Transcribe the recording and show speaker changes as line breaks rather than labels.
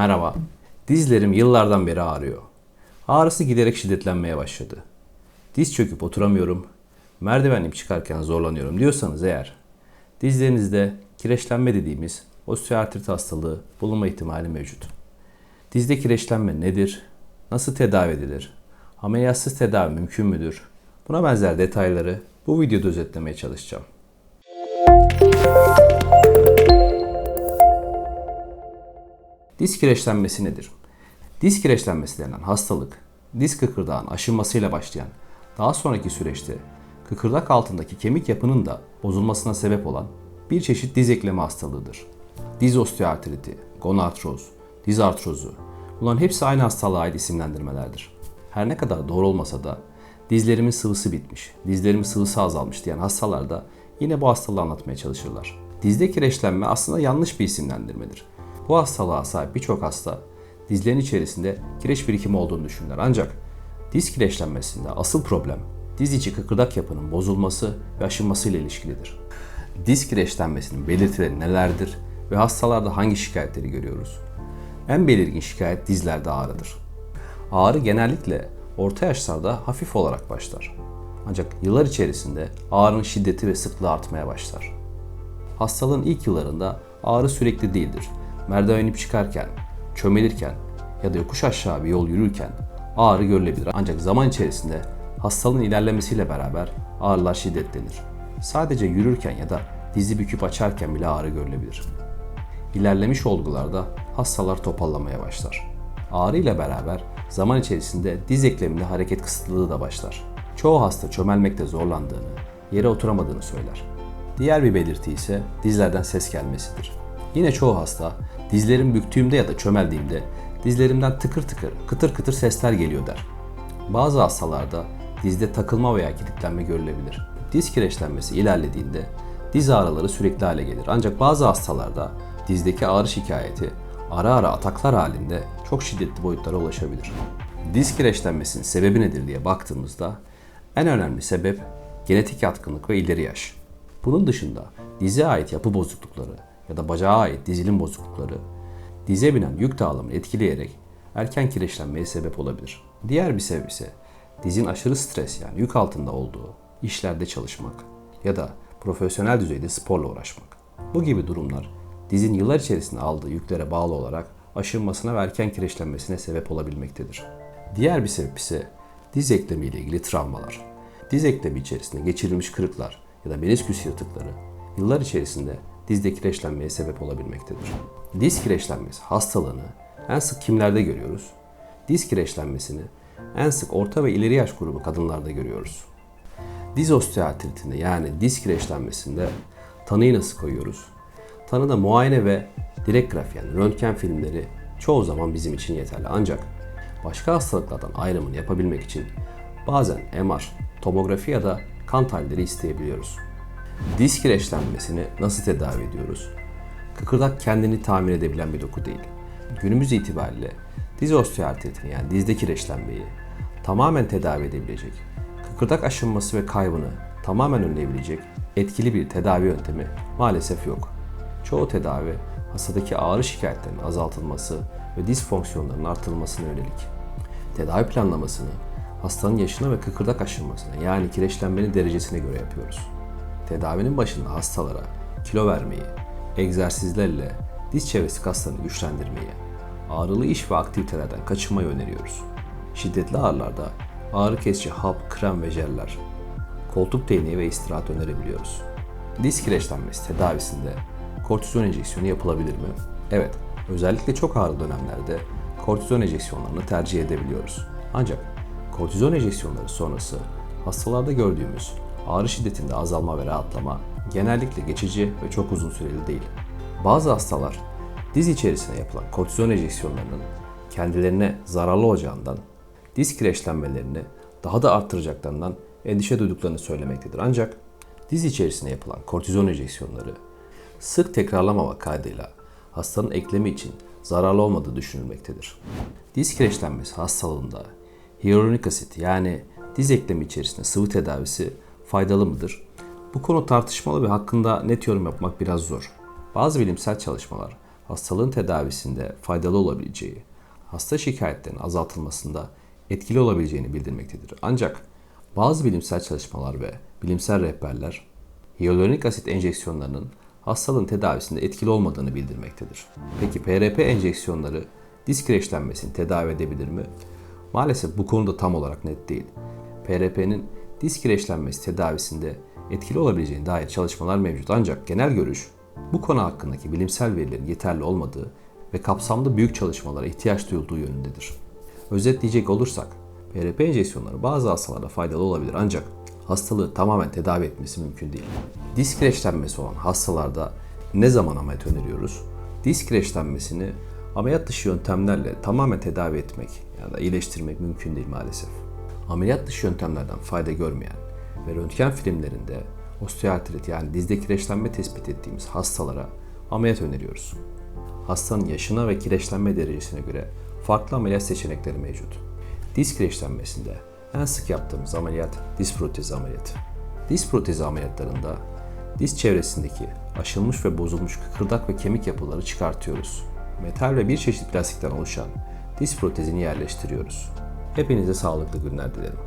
Merhaba. Dizlerim yıllardan beri ağrıyor. Ağrısı giderek şiddetlenmeye başladı. Diz çöküp oturamıyorum. Merdiven inip çıkarken zorlanıyorum diyorsanız eğer dizlerinizde kireçlenme dediğimiz osteoartrit hastalığı bulunma ihtimali mevcut. Dizde kireçlenme nedir? Nasıl tedavi edilir? Ameliyatsız tedavi mümkün müdür? Buna benzer detayları bu videoda özetlemeye çalışacağım. Diz kireçlenmesi nedir? Diz kireçlenmesi denen hastalık, diz kıkırdağın aşınmasıyla başlayan, daha sonraki süreçte kıkırdak altındaki kemik yapının da bozulmasına sebep olan bir çeşit diz eklemi hastalığıdır. Diz osteoartriti, gonartroz, diz artrozu, bunların hepsi aynı hastalığa ait isimlendirmelerdir. Her ne kadar doğru olmasa da dizlerimin sıvısı bitmiş, dizlerimin sıvısı azalmış diyen hastalar da yine bu hastalığı anlatmaya çalışırlar. Dizde kireçlenme aslında yanlış bir isimlendirmedir. Bu hastalığa sahip birçok hasta dizlerin içerisinde kireç birikimi olduğunu düşünürler. Ancak diz kireçlenmesinde asıl problem diz içi kıkırdak yapının bozulması ve aşınması ile ilişkilidir. Diz kireçlenmesinin belirtileri nelerdir ve hastalarda hangi şikayetleri görüyoruz? En belirgin şikayet dizlerde ağrıdır. Ağrı genellikle orta yaşlarda hafif olarak başlar. Ancak yıllar içerisinde ağrının şiddeti ve sıklığı artmaya başlar. Hastalığın ilk yıllarında ağrı sürekli değildir. Merdiven inip çıkarken, çömelirken ya da yokuş aşağı bir yol yürürken ağrı görülebilir. Ancak zaman içerisinde hastalığın ilerlemesiyle beraber ağrılar şiddetlenir. Sadece yürürken ya da dizi büküp açarken bile ağrı görülebilir. İlerlemiş olgularda hastalar topallamaya başlar. Ağrı ile beraber zaman içerisinde diz ekleminde hareket kısıtlılığı da başlar. Çoğu hasta çömelmekte zorlandığını, yere oturamadığını söyler. Diğer bir belirti ise dizlerden ses gelmesidir. Yine çoğu hasta dizlerim büktüğümde ya da çömeldiğimde dizlerimden tıkır tıkır, kıtır kıtır sesler geliyor der. Bazı hastalarda dizde takılma veya kilitlenme görülebilir. Diz kireçlenmesi ilerlediğinde diz ağrıları sürekli hale gelir. Ancak bazı hastalarda dizdeki ağrı şikayeti ara ara ataklar halinde çok şiddetli boyutlara ulaşabilir. Diz kireçlenmesinin sebebi nedir diye baktığımızda en önemli sebep genetik yatkınlık ve ileri yaş. Bunun dışında dize ait yapı bozuklukları ya da bacağa ait dizilim bozuklukları dize binen yük dağılımını etkileyerek erken kireçlenmeye sebep olabilir. Diğer bir sebep ise dizin aşırı stres yani yük altında olduğu işlerde çalışmak ya da profesyonel düzeyde sporla uğraşmak. Bu gibi durumlar dizin yıllar içerisinde aldığı yüklere bağlı olarak aşınmasına ve erken kireçlenmesine sebep olabilmektedir. Diğer bir sebep ise diz eklemi ile ilgili travmalar. Diz eklemi içerisinde geçirilmiş kırıklar ya da menisküs yırtıkları yıllar içerisinde dizde kireçlenmeye sebep olabilmektedir. Diz kireçlenmesi hastalığını en sık kimlerde görüyoruz? Diz kireçlenmesini en sık orta ve ileri yaş grubu kadınlarda görüyoruz. Diz osteoartritinde yani diz kireçlenmesinde tanıyı nasıl koyuyoruz? Tanıda muayene ve direkt graf yani röntgen filmleri çoğu zaman bizim için yeterli. Ancak başka hastalıklardan ayrımını yapabilmek için bazen MR, tomografi ya da kan tahlilleri isteyebiliyoruz. Diz kireçlenmesini nasıl tedavi ediyoruz? Kıkırdak kendini tamir edebilen bir doku değil. Günümüz itibariyle diz osteoartritini yani dizde kireçlenmeyi tamamen tedavi edebilecek, kıkırdak aşınması ve kaybını tamamen önleyebilecek etkili bir tedavi yöntemi maalesef yok. Çoğu tedavi hastadaki ağrı şikayetlerinin azaltılması ve diz fonksiyonlarının artırılmasına yönelik. Tedavi planlamasını hastanın yaşına ve kıkırdak aşınmasına yani kireçlenmenin derecesine göre yapıyoruz. Tedavinin başında hastalara kilo vermeyi, egzersizlerle diz çevresi kaslarını güçlendirmeyi, ağrılı iş ve aktivitelerden kaçınmayı öneriyoruz. Şiddetli ağrılarda ağrı kesici hap, krem ve jeller, koltuk değneği ve istirahat önerebiliyoruz. Diz kireçlenmesi tedavisinde kortizon enjeksiyonu yapılabilir mi? Evet, özellikle çok ağrı dönemlerde kortizon enjeksiyonlarını tercih edebiliyoruz. Ancak kortizon enjeksiyonları sonrası hastalarda gördüğümüz ağrı şiddetinde azalma ve rahatlama genellikle geçici ve çok uzun süreli değil. Bazı hastalar diz içerisine yapılan kortizon enjeksiyonlarının kendilerine zararlı olacağından diz kireçlenmelerini daha da arttıracaklarından endişe duyduklarını söylemektedir. Ancak diz içerisine yapılan kortizon enjeksiyonları sık tekrarlamamak kaydıyla hastanın eklemi için zararlı olmadığı düşünülmektedir. Diz kireçlenmesi hastalığında hyaluronik asit yani diz eklemi içerisinde sıvı tedavisi faydalı mıdır? Bu konu tartışmalı ve hakkında net yorum yapmak biraz zor. Bazı bilimsel çalışmalar hastalığın tedavisinde faydalı olabileceği, hasta şikayetlerinin azaltılmasında etkili olabileceğini bildirmektedir. Ancak bazı bilimsel çalışmalar ve bilimsel rehberler hyaluronik asit enjeksiyonlarının hastalığın tedavisinde etkili olmadığını bildirmektedir. Peki PRP enjeksiyonları disk kireçlenmesini tedavi edebilir mi? Maalesef bu konuda tam olarak net değil. PRP'nin disk kireçlenmesi tedavisinde etkili olabileceğine dair çalışmalar mevcut ancak genel görüş bu konu hakkındaki bilimsel verilerin yeterli olmadığı ve kapsamlı büyük çalışmalara ihtiyaç duyulduğu yönündedir. Özetleyecek olursak, PRP enjeksiyonları bazı hastalarda faydalı olabilir ancak hastalığı tamamen tedavi etmesi mümkün değil. Disk kireçlenmesi olan hastalarda ne zaman ameliyat öneriyoruz? Disk kireçlenmesini ameliyat dışı yöntemlerle tamamen tedavi etmek ya da iyileştirmek mümkün değil maalesef. Ameliyat dışı yöntemlerden fayda görmeyen ve röntgen filmlerinde osteoartrit yani dizde kireçlenme tespit ettiğimiz hastalara ameliyat öneriyoruz. Hastanın yaşına ve kireçlenme derecesine göre farklı ameliyat seçenekleri mevcut. Diz kireçlenmesinde en sık yaptığımız ameliyat diz protezi ameliyatı. Diz protezi ameliyatlarında diz çevresindeki aşılmış ve bozulmuş kıkırdak ve kemik yapıları çıkartıyoruz. Metal ve bir çeşit plastikten oluşan diz protezini yerleştiriyoruz. Hepinize sağlıklı günler dilerim.